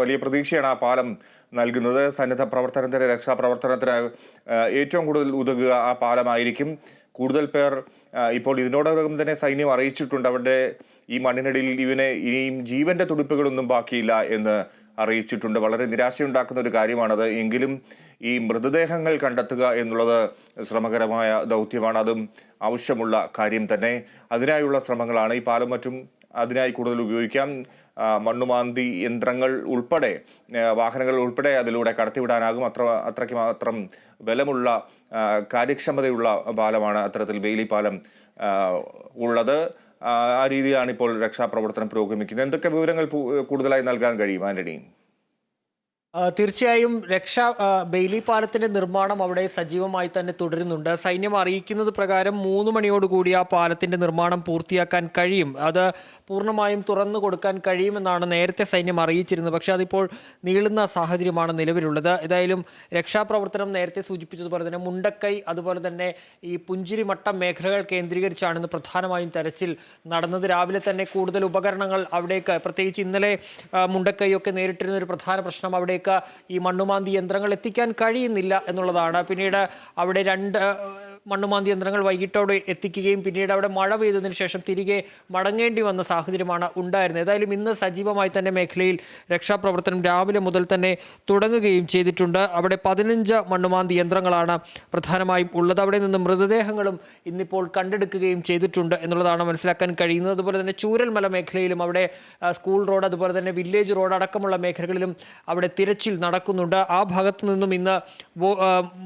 വലിയ പ്രതീക്ഷയാണ് ആ പാലം നൽകുന്നത്. സന്നദ്ധ പ്രവർത്തനത്തിന് രക്ഷാപ്രവർത്തനത്തിന് ഏറ്റവും കൂടുതൽ ഉതകുക ആ പാലമായിരിക്കും. കൂടുതൽ പേർ ഇപ്പോൾ ഇതിനോടകം തന്നെ സൈന്യം അറിയിച്ചിട്ടുണ്ട്. അവരുടെ ഈ മണ്ണിനടിയിൽ ഇവന് ഇനിയും ജീവന്റെ തുടിപ്പുകളൊന്നും ബാക്കിയില്ല എന്ന് അറിയിച്ചിട്ടുണ്ട്. വളരെ നിരാശയുണ്ടാക്കുന്ന ഒരു കാര്യമാണത്. എങ്കിലും ഈ മൃതദേഹങ്ങൾ കണ്ടെത്തുക എന്നുള്ളത് ശ്രമകരമായ ദൗത്യമാണ്. അതും ആവശ്യമുള്ള കാര്യം തന്നെ. അതിനായുള്ള ശ്രമങ്ങളാണ് ഈ പാലം മറ്റും അതിനായി കൂടുതൽ ഉപയോഗിക്കാം. മണ്ണുമാന്തി യന്ത്രങ്ങൾ ഉൾപ്പെടെ വാഹനങ്ങൾ ഉൾപ്പെടെ അതിലൂടെ കടത്തിവിടാനാകും. അത്ര അത്രയ്ക്ക് മാത്രം ബലമുള്ള കാര്യക്ഷമതയുള്ള പാലമാണ് അത്തരത്തിൽ ബെയിലി പാലം ഉള്ളത്. ആ രീതിയിലാണ് ഇപ്പോൾ രക്ഷാപ്രവർത്തനം പുരോഗമിക്കുന്നത്. എന്തൊക്കെ വിവരങ്ങൾ കൂടുതലായി നൽകാൻ കഴിയും ആന്റണി? തീർച്ചയായും രക്ഷാ ബെയിലി പാലത്തിന്റെ നിർമ്മാണം അവിടെ സജീവമായി തന്നെ തുടരുന്നുണ്ട്. സൈന്യം അറിയിക്കുന്നത് പ്രകാരം മൂന്ന് മണിയോടുകൂടി ആ പാലത്തിന്റെ നിർമ്മാണം പൂർത്തിയാക്കാൻ കഴിയും. അത് പൂർണമായും തുറന്നു കൊടുക്കാൻ കഴിയുമെന്നാണ് നേരത്തെ സൈന്യം അറിയിച്ചിരുന്നത്. പക്ഷേ അതിപ്പോൾ നീളുന്ന സാഹചര്യമാണ് നിലവിലുള്ളത്. ഏതായാലും രക്ഷാപ്രവർത്തനം നേരത്തെ സൂചിപ്പിച്ചതുപോലെ തന്നെ മുണ്ടക്കൈ അതുപോലെ തന്നെ ഈ പുഞ്ചിരിമട്ടം മേഖലകൾ കേന്ദ്രീകരിച്ചാണ് ഇന്ന് പ്രധാനമായും തെരച്ചിൽ നടന്നത്. രാവിലെ തന്നെ കൂടുതൽ ഉപകരണങ്ങൾ അവിടേക്ക് പ്രത്യേകിച്ച് ഇന്നലെ മുണ്ടക്കൈയൊക്കെ നേരിട്ടിരുന്ന ഒരു പ്രധാന പ്രശ്നം അവിടേക്ക് ഈ മണ്ണുമാന്തി യന്ത്രങ്ങൾ എത്തിക്കാൻ കഴിയുന്നില്ല എന്നുള്ളതാണ്. പിന്നീട് അവിടെ രണ്ട് മണ്ണുമാന്തി യന്ത്രങ്ങൾ വൈകിട്ടോടെ എത്തിക്കുകയും പിന്നീട് അവിടെ മഴ പെയ്തതിനു ശേഷം തിരികെ മടങ്ങേണ്ടി വന്ന സാഹചര്യമാണ് ഉണ്ടായിരുന്നത്. ഏതായാലും ഇന്ന് സജീവമായി തന്നെ മേഖലയിൽ രക്ഷാപ്രവർത്തനം രാവിലെ മുതൽ തന്നെ തുടങ്ങുകയും ചെയ്തിട്ടുണ്ട്. അവിടെ പതിനഞ്ച് മണ്ണുമാന്തി യന്ത്രങ്ങളാണ് പ്രധാനമായും ഉള്ളത്. അവിടെ നിന്ന് മൃതദേഹങ്ങളും ഇന്നിപ്പോൾ കണ്ടെടുക്കുകയും ചെയ്തിട്ടുണ്ട് എന്നുള്ളതാണ് മനസ്സിലാക്കാൻ കഴിയുന്നത്. അതുപോലെ തന്നെ ചൂരൽമല മേഖലയിലും അവിടെ സ്കൂൾ റോഡ് അതുപോലെ തന്നെ വില്ലേജ് റോഡ് അടക്കമുള്ള മേഖലകളിലും അവിടെ തിരച്ചിൽ നടക്കുന്നുണ്ട്. ആ ഭാഗത്തു നിന്നും ഇന്ന്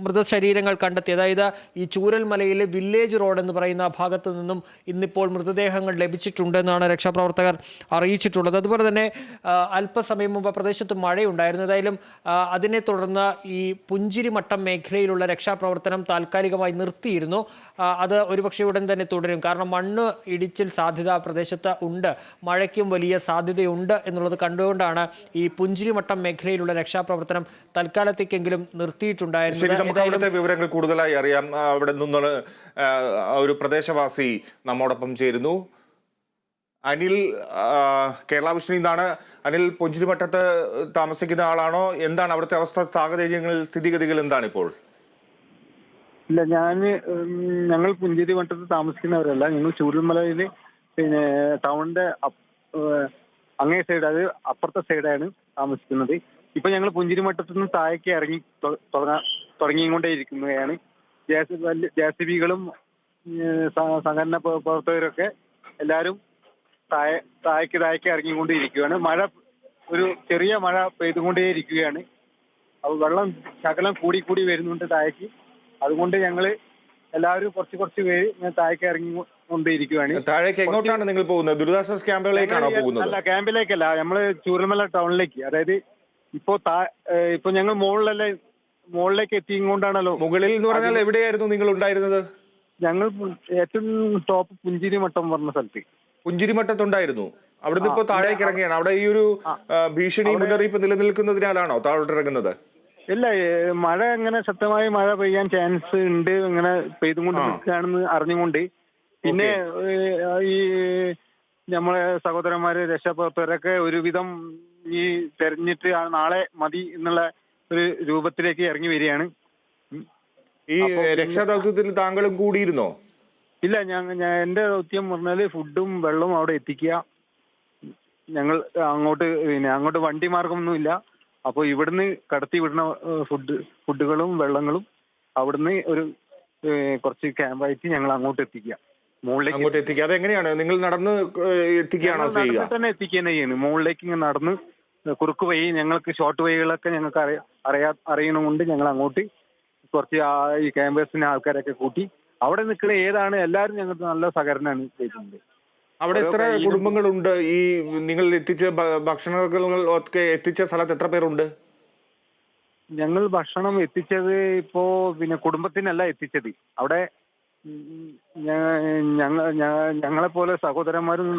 മൃതശരീരങ്ങൾ കണ്ടെത്തി. അതായത് ഈ ചൂരൽമലയിലെ വില്ലേജ് റോഡ് എന്ന് പറയുന്ന ഭാഗത്തു നിന്നും ഇന്നിപ്പോൾ മൃതദേഹങ്ങൾ ലഭിച്ചിട്ടുണ്ടെന്നാണ് രക്ഷാപ്രവർത്തകർ അറിയിച്ചിട്ടുള്ളത്. അതുപോലെ തന്നെ അല്പസമയം മുമ്പ് പ്രദേശത്ത് മഴയുണ്ടായിരുന്നു. ഏതായാലും അതിനെ തുടർന്ന് ഈ പുഞ്ചിരിമട്ടം മേഖലയിലുള്ള രക്ഷാപ്രവർത്തനം താൽക്കാലികമായി നിർത്തിയിരുന്നു. അത് ഒരുപക്ഷെ ഉടൻ തന്നെ തുടരും. കാരണം മണ്ണ് ഇടിച്ചിൽ സാധ്യത പ്രദേശത്ത് ഉണ്ട്. മഴയ്ക്കും വലിയ സാധ്യതയുണ്ട് എന്നുള്ളത് കണ്ടുകൊണ്ടാണ് ഈ പുഞ്ചിരിമട്ടം മേഖലയിലുള്ള രക്ഷാപ്രവർത്തനം തൽക്കാലത്തേക്കെങ്കിലും നിർത്തിയിട്ടുണ്ടായിരുന്നു നിർത്തിയിട്ടുണ്ടായിരുന്നത് വിവരങ്ങൾ കൂടുതലായി അറിയാം. അവിടെ നിന്നുള്ള ആ, ഒരു പ്രദേശവാസി നമ്മോടൊപ്പം ചേരുന്നു. അനിൽ കേരള വിഷ്ണു നിന്നാണ് അനിൽ പൊഞ്ചിരിമട്ടത്ത് താമസിക്കുന്ന ആളാണോ? എന്താണ് അവിടുത്തെ അവസ്ഥ? സാഹചര്യങ്ങൾ സ്ഥിതിഗതികൾ എന്താണ് ഇപ്പോൾ ഇല്ല ഞാൻ ഞങ്ങൾ പുഞ്ചേരി വട്ടത്ത് താമസിക്കുന്നവരല്ല. ഞങ്ങൾ ചൂരൽമലയിൽ പിന്നെ ടൗണിന്റെ അങ്ങേ സൈഡ് അത് അപ്പുറത്തെ സൈഡാണ് താമസിക്കുന്നത്. ഇപ്പൊ ഞങ്ങൾ പുഞ്ചിരി വട്ടത്തുനിന്ന് താഴേക്ക് ഇറങ്ങി തുടങ്ങാ തുടങ്ങാൻ തുടങ്ങിക്കൊണ്ടേയിരിക്കുകയാണ്. ജെ സി ബികളും സംഘടന പ്ര- പ്രവർത്തകരൊക്കെ എല്ലാവരും താഴേക്ക് താഴേക്ക് താഴേക്ക് ഇറങ്ങിക്കൊണ്ടിരിക്കുകയാണ്. മഴ ഒരു ചെറിയ മഴ പെയ്തുകൊണ്ടേയിരിക്കുകയാണ്. അപ്പൊ വെള്ളം ശകലം കൂടി കൂടി വരുന്നുണ്ട് താഴേക്ക്. അതുകൊണ്ട് ഞങ്ങൾ എല്ലാവരും കുറച്ച് കുറച്ച് പേര് താഴേക്ക് ഇറങ്ങി കൊണ്ടേയിരിക്കുകയാണ് താഴേക്ക് എങ്ങോട്ടാണ് നിങ്ങൾ പോകുന്നത്? ദുരിതാശ്വാസ ക്യാമ്പുകളിലേക്കാണോ പോകുന്നത്? അല്ല ക്യാമ്പിലേക്കല്ല. നമ്മൾ ചൂരൽമല ടൗണിലേക്ക്. അതായത് ഇപ്പോ താ- ഇപ്പൊ ഞങ്ങൾ മുകളിലല്ലേ മുകളിലേക്ക് എത്തിയും കൊണ്ടാണല്ലോ മുകളിൽ എന്ന് പറഞ്ഞാൽ എവിടെയായിരുന്നു നിങ്ങൾ ഉണ്ടായിരുന്നത്? ഞങ്ങൾ ഏറ്റവും ടോപ്പ് പുഞ്ചിരി മട്ടം പറഞ്ഞ സ്ഥലത്ത്. പുഞ്ചിരിമട്ടത്തുണ്ടായിരുന്നു അവിടുന്ന് ഇപ്പൊ താഴേക്ക് ഇറങ്ങിയാണ്. അവിടെ ഈ ഒരു ഭീഷണി മുന്നറിയിപ്പ് നിലനിൽക്കുന്നതിനാലാണോ താഴോട്ട് ഇറങ്ങുന്നത് ഇല്ല മഴ അങ്ങനെ ശക്തമായി മഴ പെയ്യാൻ ചാൻസ് ഉണ്ട് ഇങ്ങനെ പെയ്തുകൊണ്ട് നിൽക്കുകയാണെന്ന് അറിഞ്ഞുകൊണ്ട്. പിന്നെ ഈ നമ്മളെ സഹോദരന്മാര് രക്ഷാപ്രവർത്തകരൊക്കെ ഒരുവിധം ഈ തെരഞ്ഞിട്ട് നാളെ മതി എന്നുള്ള ഒരു രൂപത്തിലേക്ക് ഇറങ്ങി വരികയാണ്. ഈ രക്ഷാദൗത്യത്തിൽ താങ്കളും കൂടിയിരുന്നോ? ഇല്ല ഞാൻ എന്റെ ദൗത്യം പറഞ്ഞാൽ ഫുഡും വെള്ളവും അവിടെ എത്തിക്കുക. ഞങ്ങൾ അങ്ങോട്ട് പിന്നെ അങ്ങോട്ട് വണ്ടി മാർഗമൊന്നുമില്ല. അപ്പോൾ ഇവിടുന്ന് കടത്തി വിടുന്ന ഫുഡ് ഫുഡുകളും വെള്ളങ്ങളും അവിടുന്ന് ഒരു കുറച്ച് ക്യാമ്പായിട്ട് ഞങ്ങൾ അങ്ങോട്ട് എത്തിക്കുക. മുകളിലേക്ക് അങ്ങോട്ട് എത്തിക്കുക. അതെങ്ങനെയാണ്? നിങ്ങൾ നടന്ന് എത്തിക്കുകയാണോ ചെയ്യുക? തന്നെ എത്തിക്കുക തന്നെ ചെയ്യുന്നു മുകളിലേക്ക് ഇങ്ങനെ നടന്ന് കുറുക്ക് വഴി ഞങ്ങൾക്ക് ഷോർട്ട് വഴികളൊക്കെ ഞങ്ങൾക്ക് അറിയാ അറിയാ അറിയണമുണ്ട്. ഞങ്ങൾ അങ്ങോട്ട് കുറച്ച് ഈ ക്യാമ്പസിന് ആൾക്കാരൊക്കെ കൂട്ടി അവിടെ നിൽക്കുന്ന ഏതാണ് എല്ലാവരും ഞങ്ങൾക്ക് നല്ല സഹകരണമാണ് ചെയ്തിട്ടുണ്ട്. അവിടെ എത്ര കുടുംബങ്ങളുണ്ട്? ഈ നിങ്ങൾ എത്തിച്ച ഭക്ഷണങ്ങൾ ഒക്കെ എത്തിച്ച സ്ഥലത്ത് എത്ര പേരുണ്ട്? ഞങ്ങൾ ഭക്ഷണം എത്തിച്ചത് ഇപ്പോ പിന്നെ കുടുംബത്തിനല്ല എത്തിച്ചത്. അവിടെ ഞങ്ങളെ പോലെ സഹോദരന്മാരും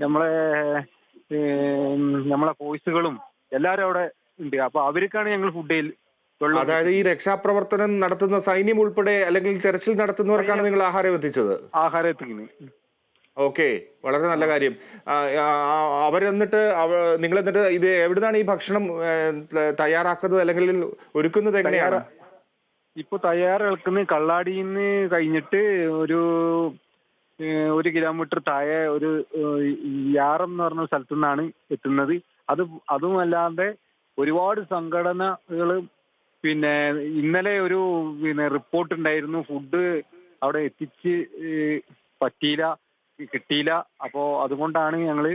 നമ്മളെ നമ്മളെ കോഴ്സുകളും എല്ലാവരും അവിടെ ഉണ്ട്. അപ്പൊ അവർക്കാണ് ഞങ്ങൾ ഫുഡ് അതായത് ഈ രക്ഷാപ്രവർത്തനം നടത്തുന്ന സൈന്യം ഉൾപ്പെടെ അല്ലെങ്കിൽ തെരച്ചിൽ നടത്തുന്നവർക്കാണ് നിങ്ങൾ ആഹാരം എത്തിച്ചത്? ആഹാരം എത്തിക്കുന്നത് ഓക്കെ വളരെ നല്ല കാര്യം. അവരെന്നിട്ട് നിങ്ങൾ എന്നിട്ട് ഇത് എവിടുന്നാണ് ഈ ഭക്ഷണം തയ്യാറാക്കുന്നത് അല്ലെങ്കിൽ ഒരുക്കുന്നത് എങ്ങനെയാണ്? ഇപ്പൊ തയ്യാറെടുക്കുന്ന കള്ളാടിന്ന് കഴിഞ്ഞിട്ട് ഒരു ഒരു കിലോമീറ്റർ താഴെ ഒരു യാറം എന്ന് പറഞ്ഞ സ്ഥലത്തു നിന്നാണ് എത്തുന്നത്. അത് അതുമല്ലാതെ ഒരുപാട് സംഘടനകൾ പിന്നെ ഇന്നലെ ഒരു പിന്നെ റിപ്പോർട്ട് ഉണ്ടായിരുന്നു ഫുഡ് അവിടെ എത്തിച്ച് പറ്റിയില്ല കിട്ടിയില്ല. അപ്പോ അതുകൊണ്ടാണ് ഞങ്ങൾ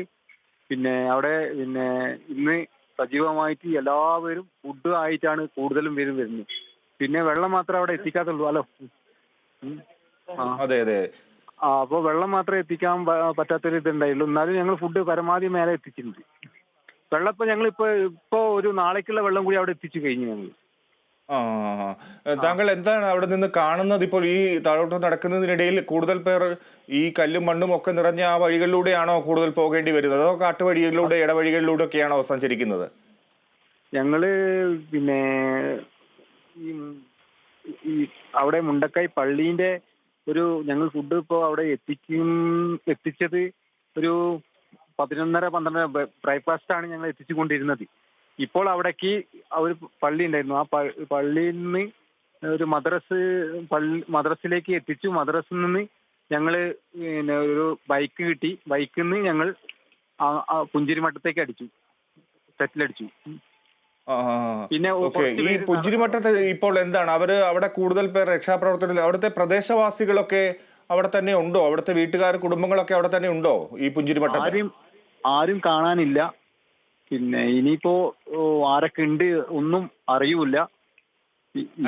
പിന്നെ അവിടെ പിന്നെ ഇന്ന് സജീവമായിട്ട് എല്ലാവരും ഫുഡ് ആയിട്ടാണ് കൂടുതലും പേരും വരുന്നത്. പിന്നെ വെള്ളം മാത്രം അവിടെ എത്തിക്കാത്തുള്ളൂ. അല്ലോ അതെ അതെ. ആ അപ്പോൾ വെള്ളം മാത്രമേ എത്തിക്കാൻ പറ്റാത്തൊരു ഇതുണ്ടായുള്ളൂ. എന്നാലും ഞങ്ങൾ ഫുഡ് പരമാവധി മേലെ എത്തിച്ചിട്ടുണ്ട്. വെള്ളം ഇപ്പൊ ഞങ്ങൾ ഇപ്പൊ ഇപ്പൊ ഒരു നാളേക്കുള്ള വെള്ളം കൂടി അവിടെ എത്തിച്ചു കഴിഞ്ഞു ഞങ്ങൾ. താങ്കൾ എന്താണ് അവിടെ നിന്ന് കാണുന്നത്? ഇപ്പോൾ ഈ താഴോട്ട് നടക്കുന്നതിനിടയിൽ കൂടുതൽ പേർ ഈ കല്ലും മണ്ണും ഒക്കെ നിറഞ്ഞ ആ വഴികളിലൂടെയാണോ കൂടുതൽ പോകേണ്ടി വരുന്നത്? അതോ കാട്ടുവഴികളിലൂടെ ഇടവഴികളിലൂടെ ഒക്കെയാണോ സഞ്ചരിക്കുന്നത്? ഞങ്ങൾ പിന്നെ ഈ അവിടെ മുണ്ടക്കൈ പള്ളീന്റെ ഒരു ഞങ്ങൾ ഫുഡ് ഇപ്പോൾ അവിടെ എത്തിക്കും എത്തിച്ചത് ഒരു പതിനൊന്നര പന്ത്രണ്ടര ബ്രേക്ക്ഫാസ്റ്റ് ആണ് ഞങ്ങൾ എത്തിച്ചുകൊണ്ടിരുന്നത്. ഇപ്പോൾ അവിടേക്ക് ഒരു പള്ളി ഉണ്ടായിരുന്നു. ആ പള്ളിയിൽ നിന്ന് ഒരു മദ്രസ് പള്ളി മദ്രസിലേക്ക് എത്തിച്ചു. മദ്രസിൽ നിന്ന് ഞങ്ങൾ പിന്നെ ഒരു ബൈക്ക് കിട്ടി. ബൈക്കിൽ നിന്ന് ഞങ്ങൾ പുഞ്ചിരിമട്ടത്തേക്ക് അടിച്ചു. സെറ്റിലടിച്ചു. പിന്നെ ഈ പുഞ്ചിരിമട്ടത്ത് ഇപ്പോൾ എന്താണ്? അവർ അവിടെ കൂടുതൽ പേർ രക്ഷാപ്രവർത്തനത്തിൽ അവിടുത്തെ പ്രദേശവാസികളൊക്കെ അവിടെ തന്നെ ഉണ്ടോ? അവിടുത്തെ വീട്ടുകാർ കുടുംബങ്ങളൊക്കെ അവിടെ തന്നെ ഉണ്ടോ ഈ പുഞ്ചിരിമട്ടത്ത് ആരും ആരും കാണാനില്ല. പിന്നെ ഇനിയിപ്പോ ആരൊക്കെ ഉണ്ട് ഒന്നും അറിയൂല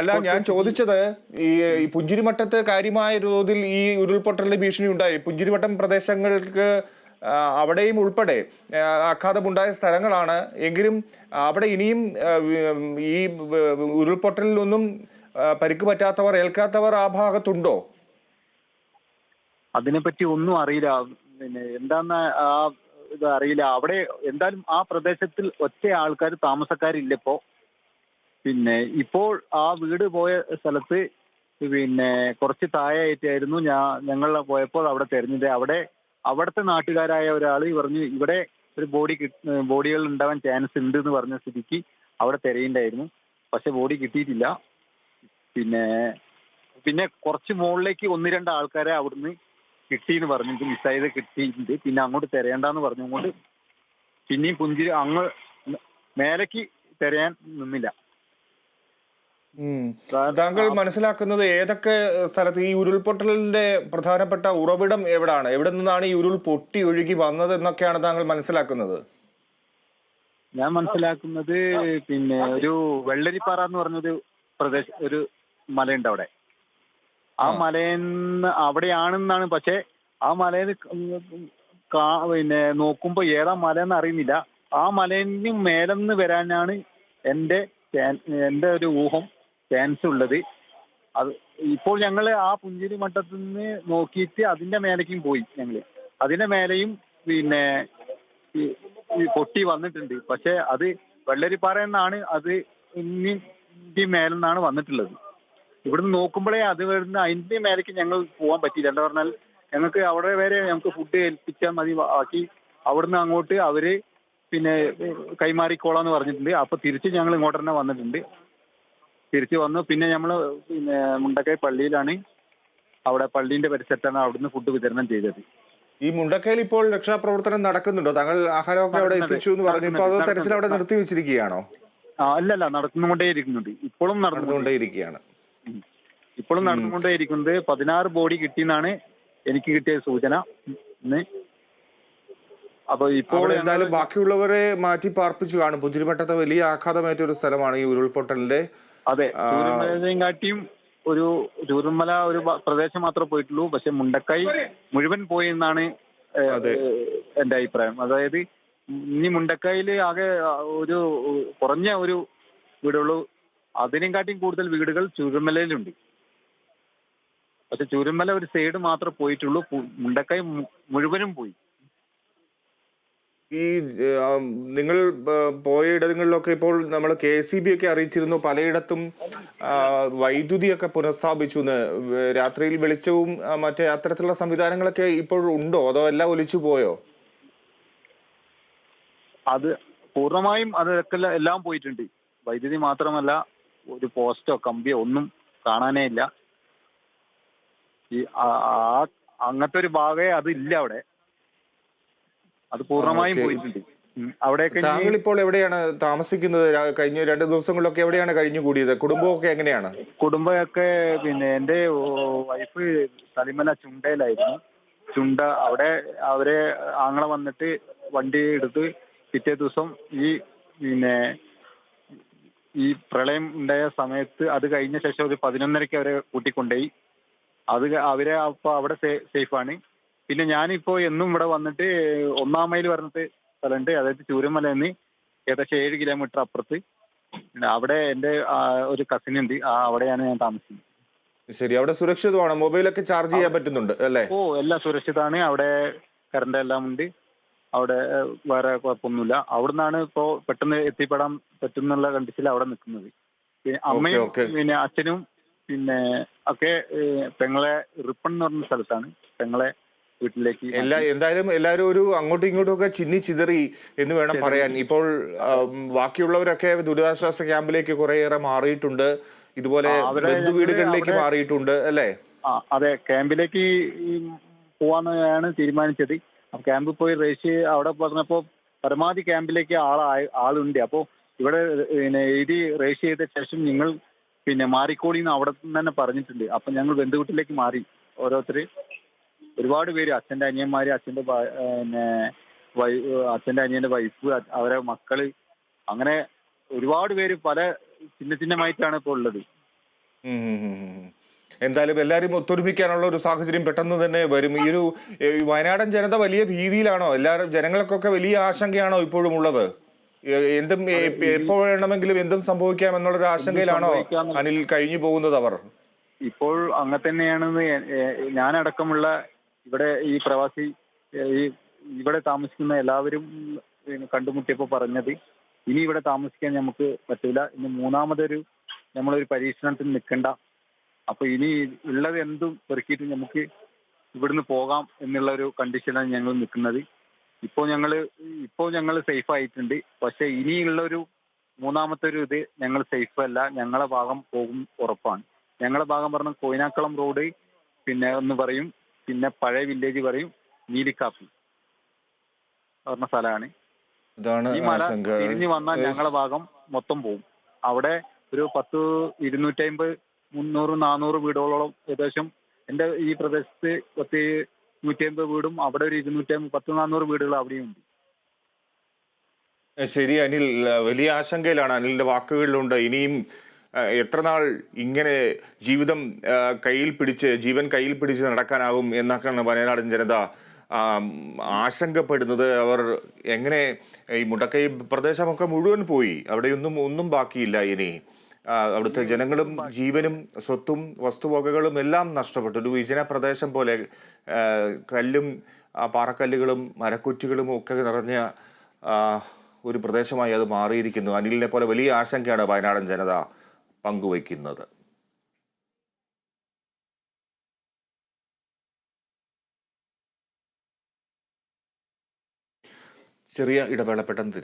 അല്ല ഞാൻ ചോദിച്ചത് ഈ പുഞ്ചിരിമട്ടത്ത് കാര്യമായ തോതിൽ ഈ ഉരുൾപൊട്ടലിന്റെ ഭീഷണി ഉണ്ടായി. പുഞ്ചിരിമട്ടം പ്രദേശങ്ങൾക്ക് അവിടെയും ഉൾപ്പെടെ ആഘാതമുണ്ടായ സ്ഥലങ്ങളാണ്. എങ്കിലും അവിടെ ഇനിയും ഈ ഉരുൾപൊട്ടലിൽ ഉരുൾപൊട്ടലിലൊന്നും പരിക്ക് പറ്റാത്തവർ ഏൽക്കാത്തവർ ആ ഭാഗത്തുണ്ടോ? അതിനെപ്പറ്റി ഒന്നും അറിയില്ല. പിന്നെ എന്താന്ന് ആ ഇത് അറിയില്ല. അവിടെ എന്തായാലും ആ പ്രദേശത്തിൽ ഒറ്റ ആൾക്കാർ താമസക്കാരില്ലപ്പോ. പിന്നെ ഇപ്പോൾ ആ വീട് പോയ സ്ഥലത്ത് പിന്നെ കുറച്ച് താഴെയായിട്ടായിരുന്നു ഞാൻ ഞങ്ങൾ പോയപ്പോൾ അവിടെ തെരഞ്ഞത്. അവിടെ അവിടുത്തെ നാട്ടുകാരായ ഒരാൾ പറഞ്ഞു ഇവിടെ ഒരു ബോഡി ബോഡികൾ ഉണ്ടാവാൻ ചാൻസ് ഉണ്ട് എന്ന് പറഞ്ഞ സ്ഥിതിക്ക് അവിടെ തിരയുണ്ടായിരുന്നു. പക്ഷെ ബോഡി കിട്ടിയിട്ടില്ല. പിന്നെ പിന്നെ കുറച്ച് മുകളിലേക്ക് ഒന്ന് രണ്ട് ആൾക്കാരെ അവിടുന്ന് കിട്ടിയെന്ന് പറഞ്ഞു. ഇത് മിസ്സായത് കിട്ടിയിട്ടുണ്ട്. പിന്നെ അങ്ങോട്ട് തിരയണ്ടെന്ന് പറഞ്ഞുകൊണ്ട് പിന്നെയും പുഞ്ചിരി അങ്ങ് മേലേക്ക് തിരയാൻ നിന്നില്ല. താങ്കൾ മനസ്സിലാക്കുന്നത് ഏതൊക്കെ സ്ഥലത്ത് ഈ ഉരുൾപൊട്ടലിന്റെ പ്രധാനപ്പെട്ട ഉറവിടം എവിടാണ്? എവിടെ നിന്നാണ് ഈ ഉരുൾ പൊട്ടി ഒഴുകി വന്നത് എന്നൊക്കെയാണ് താങ്കൾ മനസ്സിലാക്കുന്നത്? ഞാൻ മനസ്സിലാക്കുന്നത് പിന്നെ ഒരു വെള്ളരിപ്പാറ എന്ന് പറഞ്ഞൊരു പ്രദേശ ഒരു മലയുണ്ട് അവിടെ. ആ. മലയെന്ന് അവിടെയാണെന്നാണ്. പക്ഷെ ആ മലയിൽ പിന്നെ നോക്കുമ്പോ ഏതാ മല എന്ന് അറിയുന്നില്ല. ആ മലയിന് മേലെന്ന് വരാനാണ് എന്റെ എന്റെ ഒരു ഊഹം. ചാൻസ് ഉള്ളത്. അത് ഇപ്പോൾ ഞങ്ങൾ ആ പുഞ്ചിരി മട്ടത്തിൽ നിന്ന് നോക്കിയിട്ട് അതിന്റെ മേലേക്കും പോയി ഞങ്ങൾ അതിന്റെ മേലെയും പിന്നെ പൊട്ടി വന്നിട്ടുണ്ട്. പക്ഷെ അത് വെള്ളരിപ്പാറ എന്നാണ് അത് ഇനി മേലെന്നാണ് വന്നിട്ടുള്ളത്. ഇവിടുന്ന് നോക്കുമ്പോഴേ അത് വരുന്ന അതിന്റെ മേലേക്ക് ഞങ്ങൾ പോകാൻ പറ്റിയില്ല. എന്താ പറഞ്ഞാൽ ഞങ്ങൾക്ക് അവിടെ വരെ ഞങ്ങൾക്ക് ഫുഡ് ഏൽപ്പിച്ചാൽ മതി ബാക്കി അവിടുന്ന് അങ്ങോട്ട് അവർ പിന്നെ കൈമാറിക്കോളാന്ന് പറഞ്ഞിട്ടുണ്ട്. അപ്പൊ തിരിച്ച് ഞങ്ങൾ ഇങ്ങോട്ട് തന്നെ വന്നിട്ടുണ്ട്. തിരിച്ച് വന്നു. പിന്നെ നമ്മൾ പിന്നെ മുണ്ടക്കൈ പള്ളിയിലാണ് അവിടെ പള്ളീന്റെ പരിസരത്താണ് അവിടുന്ന് ഫുഡ് വിതരണം ചെയ്തത്. ഈ മുണ്ടക്കയിൽ ഇപ്പോൾ രക്ഷാപ്രവർത്തനം നടക്കുന്നുണ്ടോ? താങ്കൾ ആഹാരമൊക്കെ അവിടെ എത്തിച്ചു എന്ന് പറഞ്ഞു. ഇപ്പൊ അത് തെരച്ചിൽ അവിടെ നിർത്തി വെച്ചിരിക്കുകയാണോ? അല്ലല്ല നടന്നുകൊണ്ടേ ഇരിക്കുന്നുണ്ട് ഇപ്പോഴും നടന്നുകൊണ്ടേ നടന്നുകൊണ്ടേയിരിക്കുകയാണ്. ഇപ്പോഴും നടന്നുകൊണ്ടേ ഇരിക്കുന്നത് പതിനാറ് ബോഡി കിട്ടിയെന്നാണ് എനിക്ക് കിട്ടിയ സൂചന. അപ്പൊ ഇപ്പോൾ എന്തായാലും ബാക്കിയുള്ളവരെ മാറ്റി പാർപ്പിച്ചു കാണും. പുതിരിമട്ടത്തെ വലിയ ആഘാതമേറ്റ ഒരു സ്ഥലമാണ് ഈ ഉരുൾപൊട്ടലിന്റെ അതെ കാട്ടിയും ഒരു ചൂരന്മല ഒരു പ്രദേശം മാത്രമേ പോയിട്ടുള്ളൂ. പക്ഷെ മുണ്ടക്കൈ മുഴുവൻ പോയി എന്നാണ് എന്റെ അഭിപ്രായം. അതായത് ഇനി മുണ്ടക്കൈയിൽ ആകെ ഒരു കുറഞ്ഞ ഒരു വീടുള്ളൂ. അതിനെ കാട്ടിയും കൂടുതൽ വീടുകൾ ചൂരുമലയിലുണ്ട് പക്ഷെ ചൂരുമല ഒരു സൈഡ് മാത്രമേ പോയിട്ടുള്ളൂ. മുണ്ടക്കൈ മുഴുവനും പോയി. ഈ നിങ്ങൾ പോയ ഇടങ്ങളിലൊക്കെ ഇപ്പോൾ നമ്മൾ കെ സി ബി ഒക്കെ അറിയിച്ചിരുന്നു. പലയിടത്തും വൈദ്യുതി വൈദ്യുതിയൊക്കെ പുനഃസ്ഥാപിച്ചു എന്ന്. രാത്രിയിൽ വെളിച്ചവും മറ്റേ അത്തരത്തിലുള്ള സംവിധാനങ്ങളൊക്കെ ഇപ്പോൾ ഉണ്ടോ? അതോ എല്ലാം ഒലിച്ചു പോയോ? അത് പൂർണമായും അതൊക്കെ എല്ലാം- പോയിട്ടുണ്ട്. വൈദ്യുതി മാത്രമല്ല ഒരു പോസ്റ്റോ കമ്പിയോ ഒന്നും കാണാനേ ഇല്ല. ഈ അങ്ങനത്തെ ഒരു ഭാഗമേ അത് ഇല്ല അവിടെ. അത് പൂർണമായും പോയിട്ടുണ്ട്. അവിടെയൊക്കെ താങ്കൾ ഇപ്പോൾ എവിടെയാണ് താമസിക്കുന്നത്? കഴിഞ്ഞ രണ്ട് ദിവസങ്ങളിലൊക്കെ എവിടെയാണ് കഴിഞ്ഞു കൂടിയത് കുടുംബമൊക്കെ എങ്ങനെയാണ്? കുടുംബമൊക്കെ പിന്നെ എന്റെ വൈഫ് തലിമല ചുണ്ടയിലായിരുന്നു. ചുണ്ട അവിടെ അവരെ ആങ്ങളെ വന്നിട്ട് വണ്ടി എടുത്ത് പിറ്റേ ദിവസം ഈ പിന്നെ ഈ പ്രളയം ഉണ്ടായ സമയത്ത് അത് കഴിഞ്ഞ ശേഷം ഒരു പതിനൊന്നരയ്ക്ക് അവരെ കൂട്ടിക്കൊണ്ടുപോയി. അത് അവരെ അപ്പൊ അവിടെ സേഫാണ്. പിന്നെ ഞാനിപ്പോ എന്നും ഇവിടെ വന്നിട്ട് ഒന്നാം മൈൽ പറഞ്ഞിട്ട് സ്ഥലമുണ്ട്. അതായത് ചൂരമല നിന്ന് ഏകദേശം ഏഴ് കിലോമീറ്റർ അപ്പുറത്ത്. അവിടെ എന്റെ ഒരു കസിൻ ഉണ്ട്. ആ അവിടെയാണ് ഞാൻ താമസിക്കുന്നത്. ശരി. അവിടെ സുരക്ഷിതമാണ്? മൊബൈലൊക്കെ ചാർജ് ചെയ്യാൻ പറ്റുന്നുണ്ട് അല്ലേ? ഓ എല്ലാം സുരക്ഷിതമാണ്. അവിടെ കറണ്ട് എല്ലാം ഉണ്ട്. അവിടെ വേറെ കുഴപ്പമൊന്നുമില്ല. അവിടുന്നാണ് ഇപ്പോ പെട്ടെന്ന് എത്തിപ്പെടാൻ പറ്റുന്നുള്ള കണ്ടിച്ചിൽ അവിടെ നിൽക്കുന്നത്. പിന്നെ അമ്മയും പിന്നെ അച്ഛനും പിന്നെ ഒക്കെ പെങ്ങളെ റിപ്പൺ എന്ന് പറഞ്ഞ സ്ഥലത്താണ്. പെങ്ങളെ വീട്ടിലേക്ക് എല്ലാ എന്തായാലും എല്ലാവരും ഒരു അങ്ങോട്ടും ഇങ്ങോട്ടും ഒക്കെ ചിന്നി ചിതറി എന്ന് വേണം പറയാൻ. ഇപ്പോൾ ബാക്കിയുള്ളവരൊക്കെ ദുരിതാശ്വാസ ക്യാമ്പിലേക്ക് കുറേയേറെ മാറിയിട്ടുണ്ട്. ഇതുപോലെ ബന്ധു വീടുകളിലേക്ക് മാറിയിട്ടുണ്ട് അല്ലേ? അതെ. ക്യാമ്പിലേക്ക് പോവാന്നാണ് തീരുമാനിച്ചത്. അപ്പൊ ക്യാമ്പിൽ പോയി റേസ് അവിടെ പറഞ്ഞപ്പോ പരമാവധി ക്യാമ്പിലേക്ക് ആളായി ആളുണ്ട്. അപ്പോൾ ഇവിടെ പിന്നെ എഴുതി റേസ് ചെയ്ത ശേഷം നിങ്ങൾ പിന്നെ മാറിക്കോളിന്ന് അവിടെ നിന്ന് തന്നെ പറഞ്ഞിട്ടുണ്ട്. അപ്പൊ ഞങ്ങൾ ബന്ധുവീട്ടിലേക്ക് മാറി ഓരോരുത്തർ ഒരുപാട് പേര് അച്ഛന്റെ അനിയന്മാര് അച്ഛന്റെ പിന്നെ അച്ഛന്റെ അനിയന്റെ വൈഫ് അവരെ മക്കൾ അങ്ങനെ ഒരുപാട് പേര് പല ചിന്ന ചിഹ്നമായിട്ടാണ് ഇപ്പോൾ ഉള്ളത്. എന്തായാലും എല്ലാവരും ഒത്തൊരുമിക്കാനുള്ള ഒരു സാഹചര്യം പെട്ടെന്ന് തന്നെ വരും. ഈ ഒരു വയനാടൻ ജനത വലിയ ഭീതിയിലാണോ? എല്ലാവരും ജനങ്ങൾക്കൊക്കെ വലിയ ആശങ്കയാണോ ഇപ്പോഴും ഉള്ളത്? എന്തും എപ്പോ എപ്പോൾ വേണമെങ്കിലും എന്തും സംഭവിക്കാം എന്നുള്ളൊരു ആശങ്കയിലാണോ സംഭവിക്കാമെന്നുള്ള- അനിൽ കഴിഞ്ഞു പോകുന്നത് അവർ? ഇപ്പോൾ അങ്ങനെ തന്നെയാണെന്ന് ഞാൻ അടക്കമുള്ള ഞാനടക്കമുള്ള ഇവിടെ ഈ പ്രവാസി ഈ ഇവിടെ താമസിക്കുന്ന എല്ലാവരും കണ്ടുമുട്ടിയപ്പോൾ പറഞ്ഞത് ഇനി ഇവിടെ താമസിക്കാൻ നമുക്ക് പറ്റില്ല ഇനി മൂന്നാമതൊരു നമ്മളൊരു പരീക്ഷണത്തിന് നിൽക്കണ്ട അപ്പൊ ഇനി ഉള്ളത് എന്തും പെറുക്കിയിട്ട് നമുക്ക് ഇവിടുന്ന് പോകാം എന്നുള്ള ഒരു കണ്ടീഷനാണ് ഞങ്ങൾ നിൽക്കുന്നത് ഇപ്പോൾ ഞങ്ങൾ ഇപ്പോൾ ഞങ്ങൾ സേഫ് ആയിട്ടുണ്ട്. പക്ഷെ ഇനിയുള്ള ഒരു മൂന്നാമത്തെ ഒരു ഇത് ഞങ്ങൾ സേഫ് അല്ല. ഞങ്ങളെ ഭാഗം പോകും ഉറപ്പാണ്. ഞങ്ങളെ ഭാഗം പറഞ്ഞ കോയിനാക്കുളം റോഡ് പിന്നെ ഒന്ന് പറയും. പിന്നെ പഴയ വില്ലേജ് പറയും നീലിക്കാപ്പി. പറഞ്ഞ സ്ഥലമാണ് ഇതാണ് ഈ മല തിരിഞ്ഞു വന്നാൽ ഞങ്ങളെ ഭാഗം മൊത്തം പോവും. അവിടെ ഒരു പത്ത് ഇരുന്നൂറ്റമ്പത് മുന്നൂറ് നാനൂറ് വീടുകളോളം ഏകദേശം എന്റെ ഈ പ്രദേശത്ത് പത്ത് നൂറ്റി അമ്പത് വീടും അവിടെ ഒരു ഇരുന്നൂറ്റമ്പത് പത്ത് നാനൂറ് വീടുകൾ അവിടെയും ഉണ്ട്. ശരി അനിൽ. വലിയ ആശങ്കയിലാണ് അനിലിന്റെ വാക്കുകളിലുണ്ട്. ഇനിയും എത്ര നാൾ ഇങ്ങനെ ജീവിതം കയ്യിൽ പിടിച്ച് ജീവൻ കയ്യിൽ പിടിച്ച് നടക്കാനാകും എന്നൊക്കെയാണ് വയനാടൻ ജനത ആശങ്കപ്പെടുന്നത്. അവർ എങ്ങനെ ഈ മുണ്ടക്കൈ പ്രദേശമൊക്കെ മുഴുവൻ പോയി. അവിടെയൊന്നും ഒന്നും ബാക്കിയില്ല ഇനി. അവിടുത്തെ ജനങ്ങളും ജീവനും സ്വത്തും വസ്തുവകകളും എല്ലാം നഷ്ടപ്പെട്ടു. ഒരു വിജന പ്രദേശം പോലെ കല്ലും പാറക്കല്ലുകളും മരക്കുറ്റികളും ഒക്കെ നിറഞ്ഞ ഒരു പ്രദേശമായി അത് മാറിയിരിക്കുന്നു. അനിലിനെ പോലെ വലിയ ആശങ്കയാണ് വയനാടൻ ജനത. പങ്കുവയ്ക്കുന്നത്. ചെറിയ ഇടവേള പെട്ടെന്ന്